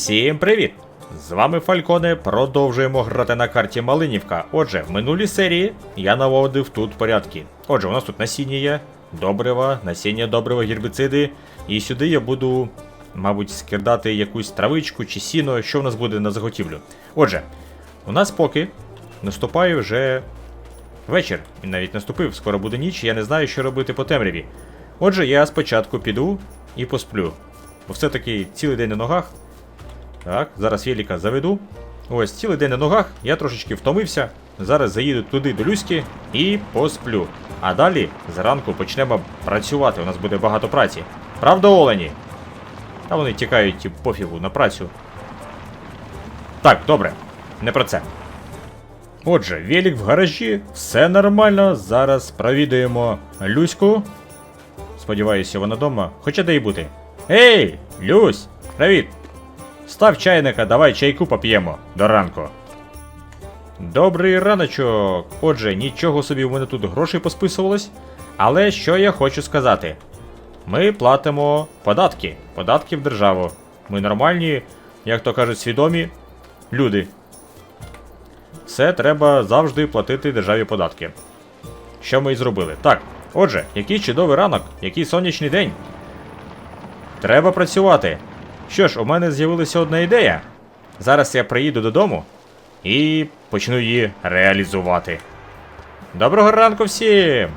Всім привіт! З вами Фальконе. Продовжуємо грати на карті Малинівка. Отже, в минулій серії я наводив тут порядки. Отже, у нас тут насіння є, добрива, насіння добрива, гербіциди. І сюди я буду, мабуть, скидати якусь травичку чи сіно, що в нас буде на заготівлю. Отже, у нас поки наступає вже вечір. Він навіть наступив, скоро буде ніч, я не знаю, що робити по темряві. Отже, я спочатку піду і посплю. Бо все-таки цілий день на ногах. Так, зараз Веліка заведу. Ось цілий день на ногах, я трошечки втомився. Зараз заїду туди до Люськи і посплю. А далі зранку почнемо працювати. У нас буде багато праці. Правда, Олені? Та вони тікають пофігу на працю. Так, добре, не про це. Отже, Велік в гаражі, все нормально. Зараз провідаємо Люську. Сподіваюся, вона вдома. Хоча де й бути. Ей, Люсь! Привіт! Став чайника, давай чайку поп'ємо до ранку. Добрий раночок. Отже, нічого собі в мене тут грошей посписувалось. Але що я хочу сказати? Ми платимо податки. Податки в державу. Ми нормальні, як то кажуть, свідомі люди. Все треба завжди платити державі податки. Що ми і зробили? Так, отже, який чудовий ранок, який сонячний день. Треба працювати. Що ж, у мене з'явилася одна ідея. Зараз я приїду додому і почну її реалізувати. Доброго ранку всім!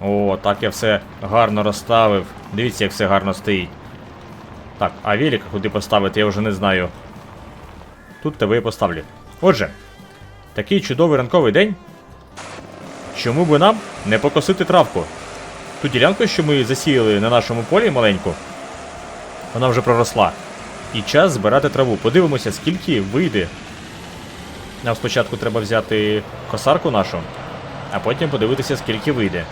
О, так я все гарно розставив. Дивіться, як все гарно стоїть. Так, а велика куди поставити, я вже не знаю. Тут тебе і поставлю. Отже, такий чудовий ранковий день. Чому би нам не покосити травку? Ту ділянку, що ми засіяли на нашому полі маленьку, вона вже проросла. І час збирати траву. Подивимося, скільки вийде. Нам спочатку треба взяти косарку нашу, а потім подивитися, скільки вийде.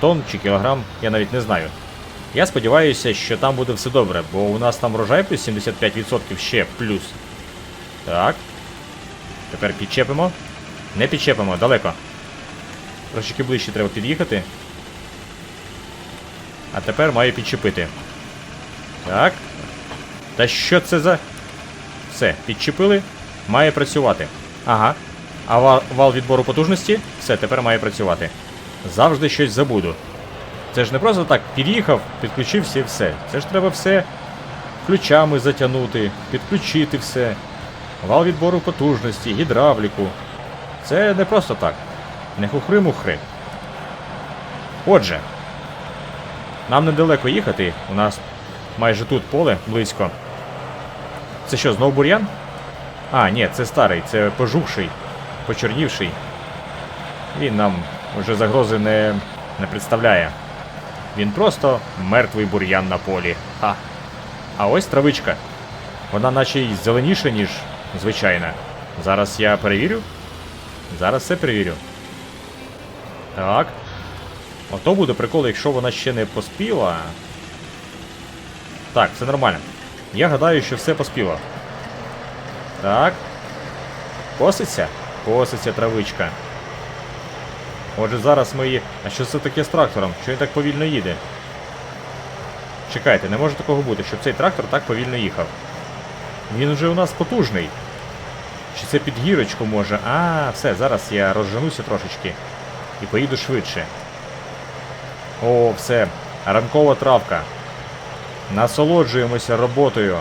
Тон чи кілограм, я навіть не знаю. Я сподіваюся, що там буде все добре, бо у нас там врожай плюс 75% ще плюс. Так. Тепер підчепимо. Не підчепимо, далеко. Трошки ближче треба під'їхати. А тепер маю підчепити. Так. Та що це за. Все, підчепили. Має працювати. Ага. А ва- вал відбору потужності? Все, тепер має працювати. Завжди щось забуду. Це ж не просто так під'їхав, підключився і все. Це ж треба все ключами затягнути, підключити все. Вал відбору потужності, гідравліку. Це не просто так. Не хухри-мухри. Отже, нам недалеко їхати, у нас майже тут поле близько. Це що, знову бур'ян? А, ні, це старий, це пожухший, почорнівший. Він нам вже загрози не, не представляє. Він просто мертвий бур'ян на полі. Ха. А ось травичка. Вона наче й зеленіша, ніж звичайна. Зараз я перевірю. Зараз все перевірю. Так. Ото буде прикол, якщо вона ще не поспіла. Так, все нормально. Я гадаю, що все поспіло. Так. Коситься? Коситься травичка. Отже, зараз ми її. А що це таке з трактором? Що він так повільно їде? Чекайте, не може такого бути, щоб цей трактор так повільно їхав. Він вже у нас потужний. Чи це під гірочку може? А, все, зараз я розженуся трошечки і поїду швидше. О, все. Ранкова травка. Насолоджуємося роботою.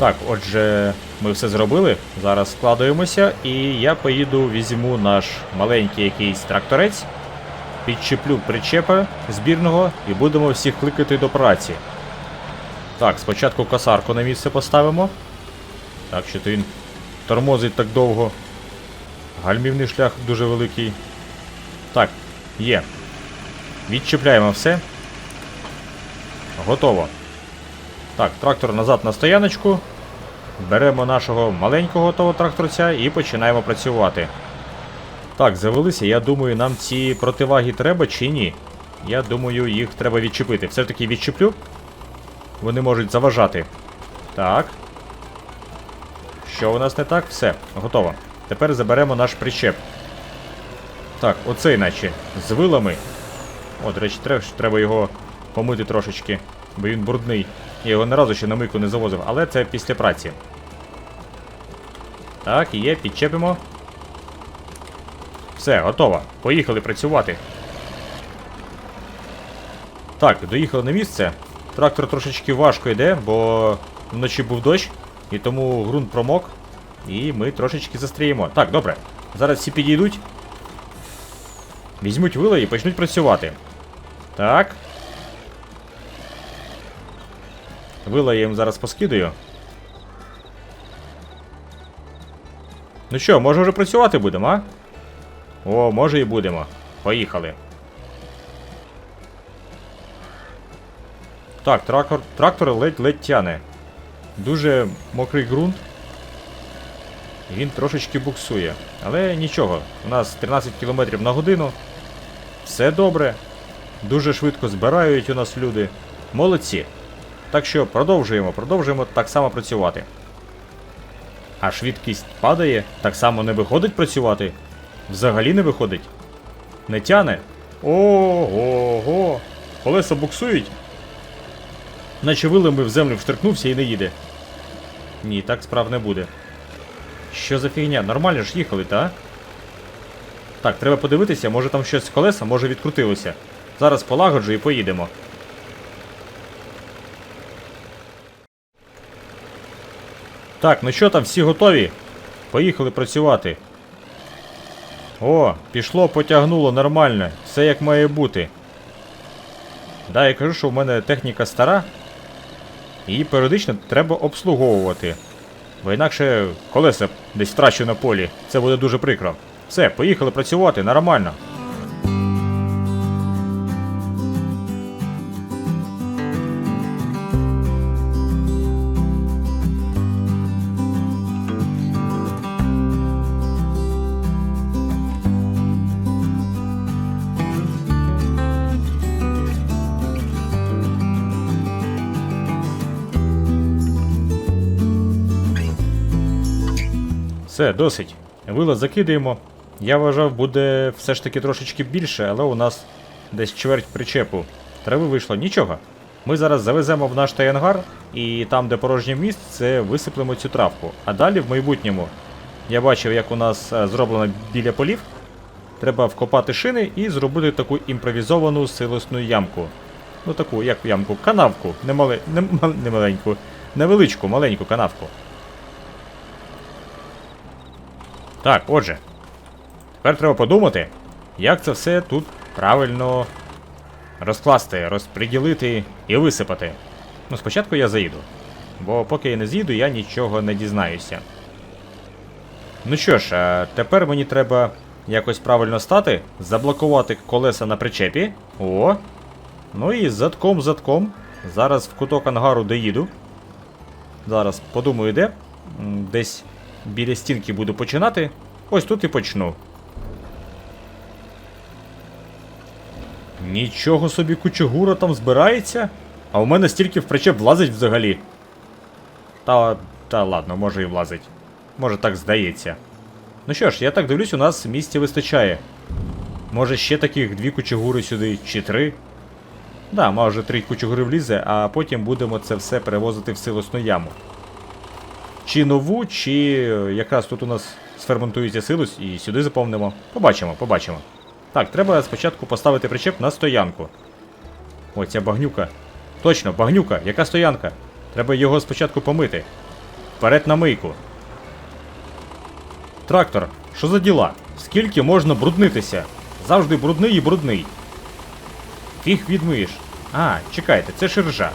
Так, отже, ми все зробили. Зараз складуємося, і я поїду, візьму наш маленький якийсь тракторець, підчеплю причепа збірного і будемо всіх кликати до праці. Так, спочатку косарку на місце поставимо. Так, що то він тормозить так довго. Гальмівний шлях дуже великий. Так, є. Відчіпляємо все. Готово. Так, трактор назад на стояночку. Беремо нашого маленького того тракторця і починаємо працювати. Так, завелися. Я думаю, нам ці противаги треба чи ні. Я думаю, їх треба відчепити. Все-таки відчеплю. Вони можуть заважати. Так. Що у нас не так? Все, готово. Тепер заберемо наш причеп. Так, оцей наче. З вилами. О, до речі, треба його помити трошечки, бо він брудний. Я його ні разу ще на мийку не завозив, але це після праці. Так, є, підчепимо. Все, готово. Поїхали працювати. Так, доїхали на місце. Трактор трошечки важко йде, бо вночі був дощ, і тому ґрунт промок. І ми трошечки застріємо. Так, добре. Зараз всі підійдуть. Візьмуть вила і почнуть працювати. Так. Вила я їм зараз поскидаю. Ну що, може вже працювати будемо, а? О, може і будемо. Поїхали. Так, трактор, трактор ледь-ледь тяне. Дуже мокрий ґрунт. Він трошечки буксує. Але нічого, у нас 13 км на годину. Все добре. Дуже швидко збирають у нас люди. Молодці. Так що продовжуємо, продовжуємо так само працювати. А швидкість падає, так само не виходить працювати. Взагалі не виходить. Не тяне. Ого-го. Колеса буксують. Наче вилами в землю вштрикнувся і не їде. Ні, так справ не буде. Що за фігня? Нормально ж їхали, та? Так, треба подивитися, може там щось з колеса, може відкрутилося. Зараз полагоджу і поїдемо. Так, ну що там, всі готові? Поїхали працювати. О, пішло, потягнуло нормально, все як має бути. Да, я кажу, що в мене техніка стара. Її періодично треба обслуговувати. Бо інакше колеса десь втрачу на полі. Це буде дуже прикро. Все, поїхали працювати, нормально. Все, досить. Вила закидаємо. Я вважав, буде все ж таки трошечки більше, але у нас десь чверть причепу. Трави вийшло нічого. Ми зараз завеземо в наш таянгар, і там, де порожнє місце, висиплемо цю травку. А далі в майбутньому я бачив, як у нас е, зроблено біля полів. Треба вкопати шини і зробити таку імпровізовану силосну ямку. Ну таку, як ямку, канавку. Не, мале... не, ма- не маленьку, невеличку, маленьку канавку. Так, отже. Тепер треба подумати, як це все тут правильно розкласти, розподілити і висипати. Ну, спочатку я заїду. Бо поки я не з'їду, я нічого не дізнаюся. Ну що ж, а тепер мені треба якось правильно стати, заблокувати колеса на причепі. О! Ну і задком-задком. Зараз в куток ангару доїду. Зараз подумаю, де. Десь біля стінки буду починати. Ось тут і почну. Нічого собі кучугура там збирається. А у мене стільки в причеп влазить взагалі. Та, та ладно, може і влазить. Може так здається. Ну що ж, я так дивлюсь, у нас місця вистачає. Може ще таких дві кучугури сюди, чи три. Да, може три кучугури влізе, а потім будемо це все перевозити в силосну яму. Чи нову, чи якраз тут у нас сферментується силус і сюди заповнимо. Побачимо, побачимо. Так, треба спочатку поставити причеп на стоянку. О, ця багнюка. Точно, багнюка, яка стоянка? Треба його спочатку помити. вперед на мийку. Трактор, що за діла? Скільки можна бруднитися? Завжди брудний і брудний. Фіг відмиєш. А, чекайте, це ж іржа.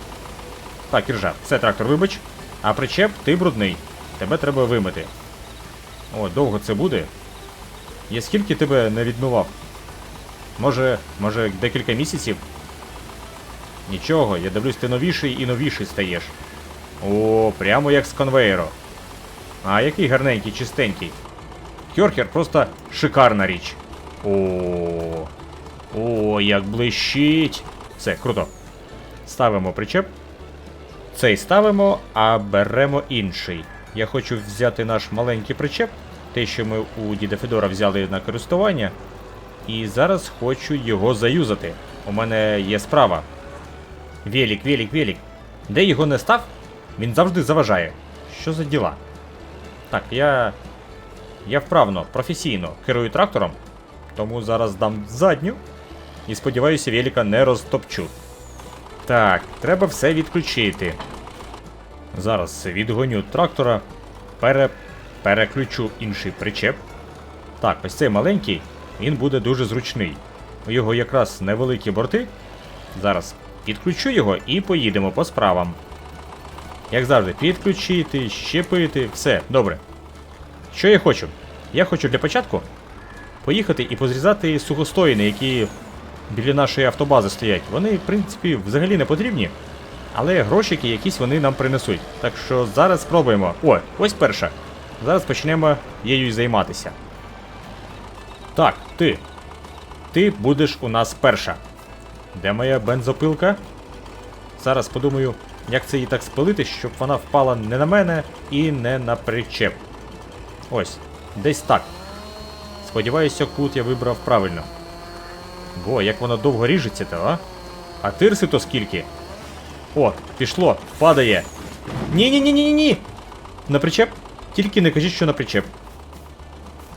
Так, іржа. Все, трактор, вибач. А причеп, ти брудний. Тебе треба вимити. О, довго це буде. Я скільки тебе не відмивав? Може, може, декілька місяців? Нічого, я дивлюсь, ти новіший і новіший стаєш. О, прямо як з конвейеру. А який гарненький, чистенький. Кьорхер просто шикарна річ. О, о, як блищить. Все, круто. Ставимо причеп. Цей ставимо, а беремо інший. Я хочу взяти наш маленький причеп, те, що ми у діда Федора взяли на користування. І зараз хочу його заюзати. У мене є справа. Велік, велік, велік. Де його не став, він завжди заважає. Що за діла? Так, я. Я вправно, професійно керую трактором, тому зараз дам задню. І сподіваюся, веліка не розтопчу. Так, треба все відключити. Зараз відгоню трактора, пере... переключу інший причеп. Так, ось цей маленький, він буде дуже зручний. У його якраз невеликі борти. Зараз підключу його і поїдемо по справам. Як завжди, підключити, щепити, все, добре. Що я хочу? Я хочу для початку поїхати і позрізати сухостоїни, які біля нашої автобази стоять. Вони, в принципі, взагалі не потрібні. Але грошики якісь вони нам принесуть. Так що зараз спробуємо. О, ось перша. Зараз почнемо її займатися. Так, ти. Ти будеш у нас перша. Де моя бензопилка? Зараз подумаю, як це її так спилити, щоб вона впала не на мене і не на причеп. Ось, десь так. Сподіваюся, кут я вибрав правильно. Бо, як воно довго ріжеться, то, а? А тирси то скільки? О, пішло, падає. Ні-ні-ні-ні-ні! На причеп? Тільки не кажіть, що на причеп.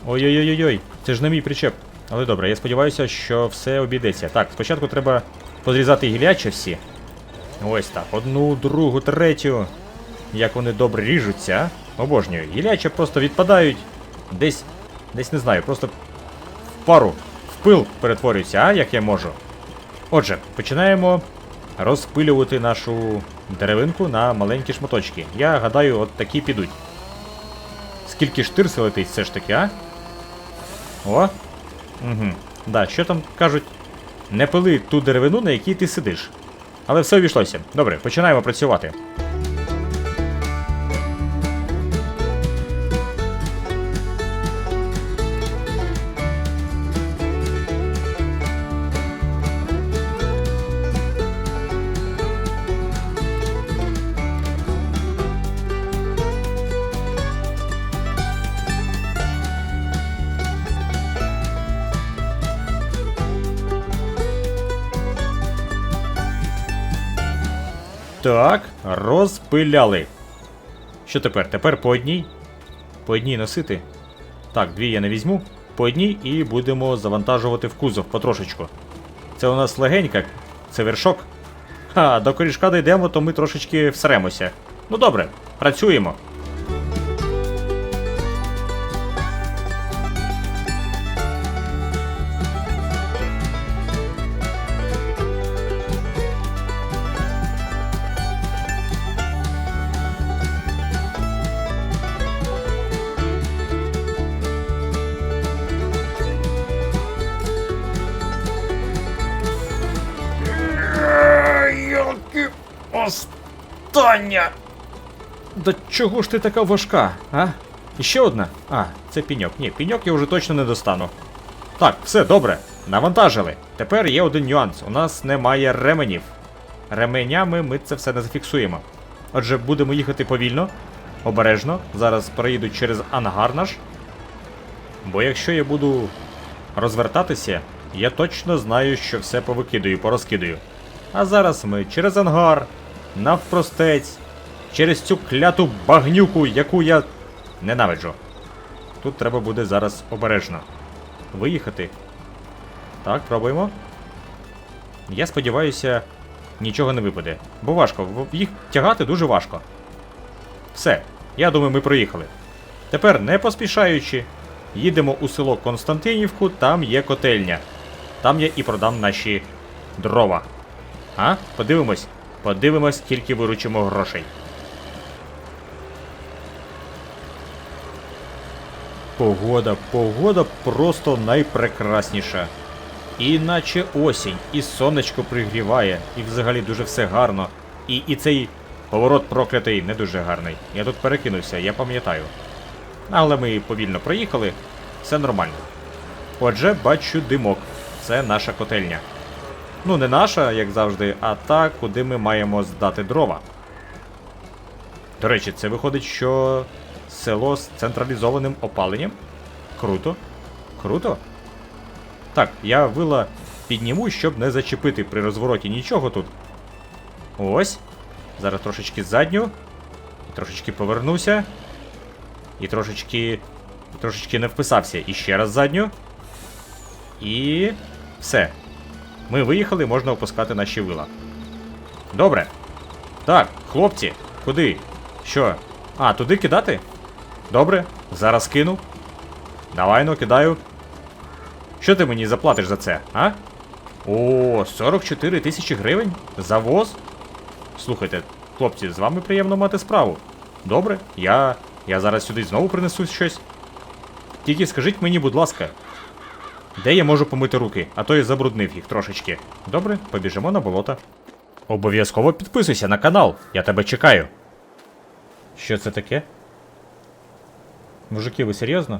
Ой-ой-ой-ой, це ж не мій причеп. Але добре, я сподіваюся, що все обійдеться. Так, спочатку треба подрізати гілячі всі. Ось так. Одну, другу, третю. Як вони добре ріжуться. а? Обожнюю. Гілячі просто відпадають. Десь. Десь не знаю, просто в пару, пил перетворюються, а як я можу. Отже, починаємо розпилювати нашу деревинку на маленькі шматочки. Я гадаю, от такі підуть. Скільки ж летить все ж таки, а? О. Угу. Да, що там кажуть? Не пили ту деревину, на якій ти сидиш. Але все обійшлося. Добре, починаємо працювати. Так, розпиляли. Що тепер? Тепер по одній. По одній носити. Так, дві я не візьму. По одній і будемо завантажувати в кузов потрошечку. Це у нас легенька, це вершок. Ха, до корішка дійдемо, то ми трошечки всеремося. Ну добре, працюємо. Остання. Да чого ж ти така важка, а? І одна? А, це піньок. Ні, піньок я вже точно не достану. Так, все добре. Навантажили. Тепер є один нюанс. У нас немає ременів. Ременями ми це все не зафіксуємо. Отже, будемо їхати повільно, обережно. Зараз проїду через ангар наш. Бо якщо я буду розвертатися, я точно знаю, що все повикидаю, порозкидаю. А зараз ми через ангар, навпростець, через цю кляту багнюку, яку я ненавиджу. Тут треба буде зараз обережно. Виїхати. Так, пробуємо. Я сподіваюся, нічого не випаде. Бо важко, їх тягати дуже важко. Все, Я думаю, ми проїхали. Тепер, не поспішаючи, їдемо у село Константинівку, там є котельня. Там я і продам наші дрова. А? Подивимось. Подивимось, скільки виручимо грошей. Погода, погода просто найпрекрасніша. І наче осінь, і сонечко пригріває, і взагалі дуже все гарно. І, і цей поворот проклятий не дуже гарний. Я тут перекинувся, я пам'ятаю. Але ми повільно проїхали, все нормально. Отже, бачу димок. Це наша котельня. Ну, не наша, як завжди, а та, куди ми маємо здати дрова. До речі, це виходить, що село з централізованим опаленням. Круто. Круто. Так, я вила підніму, щоб не зачепити при розвороті нічого тут. Ось. Зараз трошечки задню. І трошечки повернуся. І трошечки. Трошечки не вписався. І ще раз задню. І. Все. Ми виїхали, можна опускати наші вила. Добре. Так, хлопці, куди? Що? А, туди кидати? Добре, зараз кину. Давай ну, кидаю. Що ти мені заплатиш за це, а? О, 44 тисячі гривень? Завоз? Слухайте, хлопці, з вами приємно мати справу. Добре, я. я зараз сюди знову принесу щось. Тільки скажіть мені, будь ласка, де я можу помити руки, а то я забруднив їх трошечки. Добре, побіжимо на болото. Обов'язково підписуйся на канал, я тебе чекаю. Що це таке? Мужики, ви серйозно?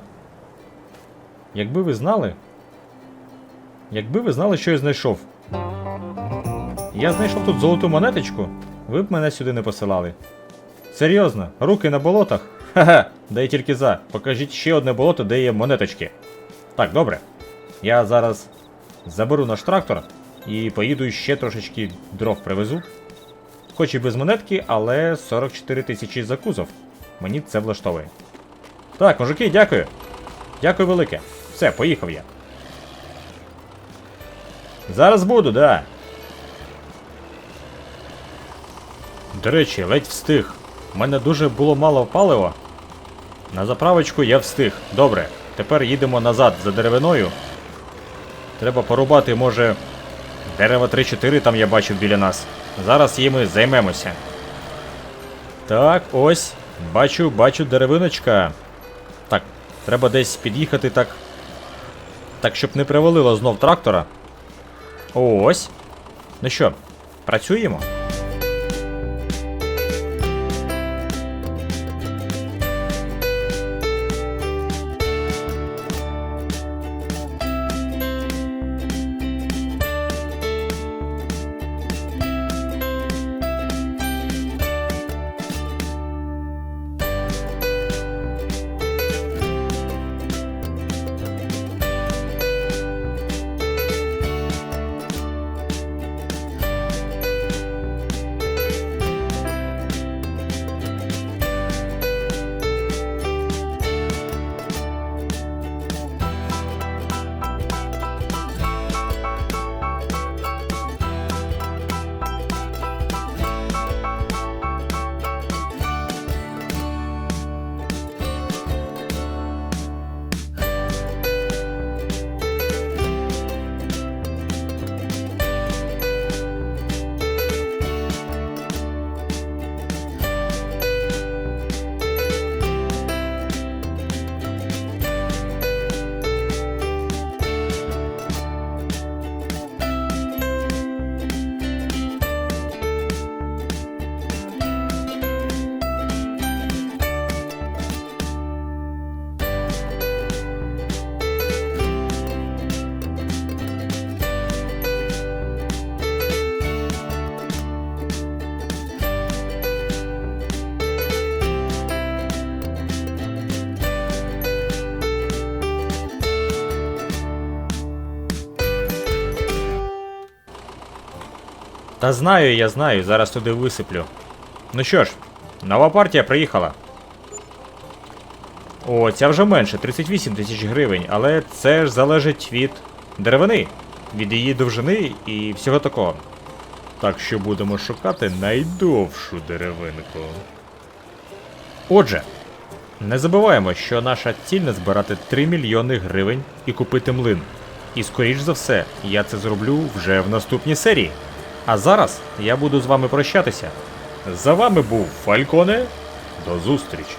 Якби ви знали. Якби ви знали, що я знайшов. Я знайшов тут золоту монеточку, ви б мене сюди не посилали. Серйозно, руки на болотах? Ха-ха, дай тільки за. Покажіть ще одне болото, де є монеточки. Так, добре. Я зараз заберу наш трактор і поїду ще трошечки дров привезу. Хоч і без монетки, але 44 тисячі за кузов. Мені це влаштовує. Так, мужики, дякую. Дякую велике. Все, поїхав я. Зараз буду, да. До речі, ледь встиг. У мене дуже було мало палива. На заправочку я встиг. Добре. Тепер їдемо назад за деревиною. Треба порубати, може. Дерева 3-4 там я бачив біля нас. Зараз їми займемося. Так, ось. Бачу, бачу деревиночка. Так, треба десь під'їхати так. Так, щоб не привалило знов трактора. Ось. Ну що, працюємо? Та знаю, я знаю, зараз туди висиплю. Ну що ж, нова партія приїхала. О, ця вже менше, 38 тисяч гривень, але це ж залежить від деревини, від її довжини і всього такого. Так що будемо шукати найдовшу деревинку. Отже, не забуваємо, що наша ціль не збирати 3 мільйони гривень і купити млин. І скоріш за все, я це зроблю вже в наступній серії. А зараз я буду з вами прощатися. За вами був Фальконе. До зустрічі!